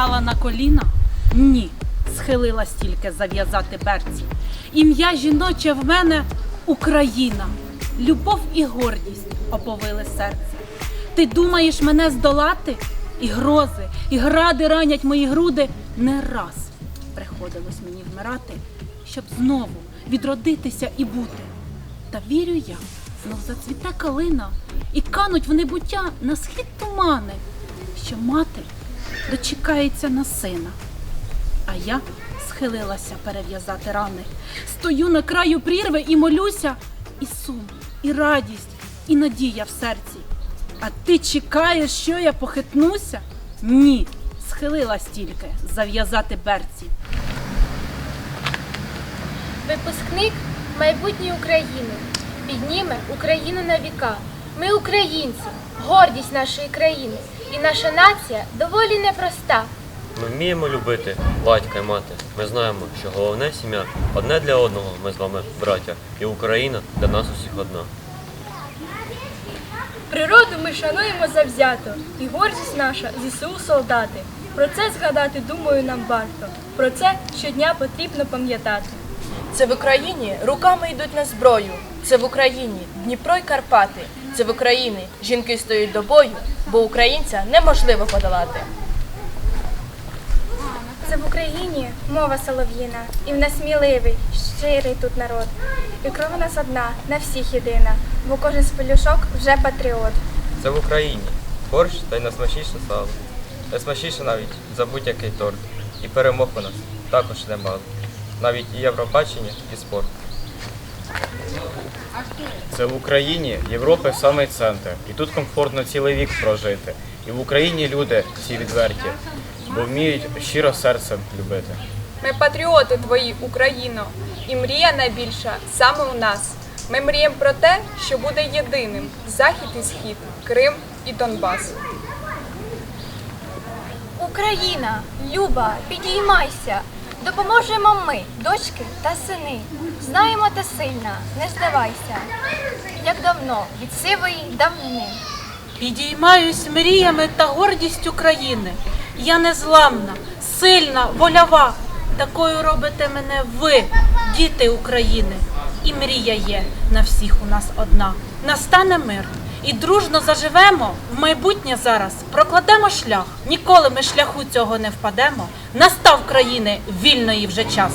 стала на коліна? Ні, схилилась тільки зав'язати берці. Ім'я жіноче в мене Україна. Любов і гордість оповили серце. Ти думаєш мене здолати? І грози, і гради ранять мої груди. Не раз приходилось мені вмирати, щоб знову відродитися і бути. Та вірю я, знов зацвіте калина, і кануть в небуття на схід тумани, що мати дочекається на сина. А я схилилася перев'язати рани. Стою на краю прірви і молюся, і сум, і радість, і надія в серці. А ти чекаєш, що я похитнуся? Ні, схилилась тільки зав'язати берці. Випускник майбутньої України підніме Україну на віка. Ми українці, гордість нашої країни, і наша нація доволі непроста. Ми вміємо любити батька і мати. Ми знаємо, що головне сім'я одне для одного. Ми з вами браття, і Україна для нас усіх одна. Природу ми шануємо завзято, і гордість наша ЗСУ солдати. Про це згадати, думаю, нам варто. Про це щодня потрібно пам'ятати. Це в Україні руками йдуть на зброю. Це в Україні Дніпро й Карпати. Це в Україні жінки стоять до бою, бо українця неможливо подолати. Це в Україні мова солов'їна, і в нас сміливий, щирий тут народ. І кров у нас одна, на всіх єдина, бо кожен з пелюшок вже патріот. Це в Україні. Борщ та й найсмачніше сало. Найсмачніше навіть за будь-який торт. І перемог у нас також немало. Навіть і Євробачення, і спорт. Це в Україні Європи самий центр. І тут комфортно цілий вік прожити. І в Україні люди всі відверті, бо вміють щиро серцем любити. Ми патріоти твої, Україно, і мрія найбільша саме у нас. Ми мріємо про те, що буде єдиним захід і схід, Крим і Донбас. Україна, Люба, підіймайся. Допоможемо ми, дочки та сини. Знаємо ти сильна, не здавайся. Як давно від сивої давнини. Підіймаюсь мріями та гордістю країни. Я незламна, сильна, вольова. Такою робите мене ви, діти України. І мрія є на всіх у нас одна. Настане мир. І дружно заживемо в майбутнє зараз. Прокладемо шлях. Ніколи ми шляху цього не впадемо. Настав країни вільної вже час.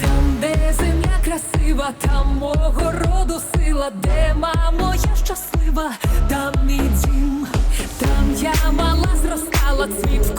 Там, де земля красива, там мого роду сила, де мамо я щаслива, там мій дім, там я мала зростала, цвіт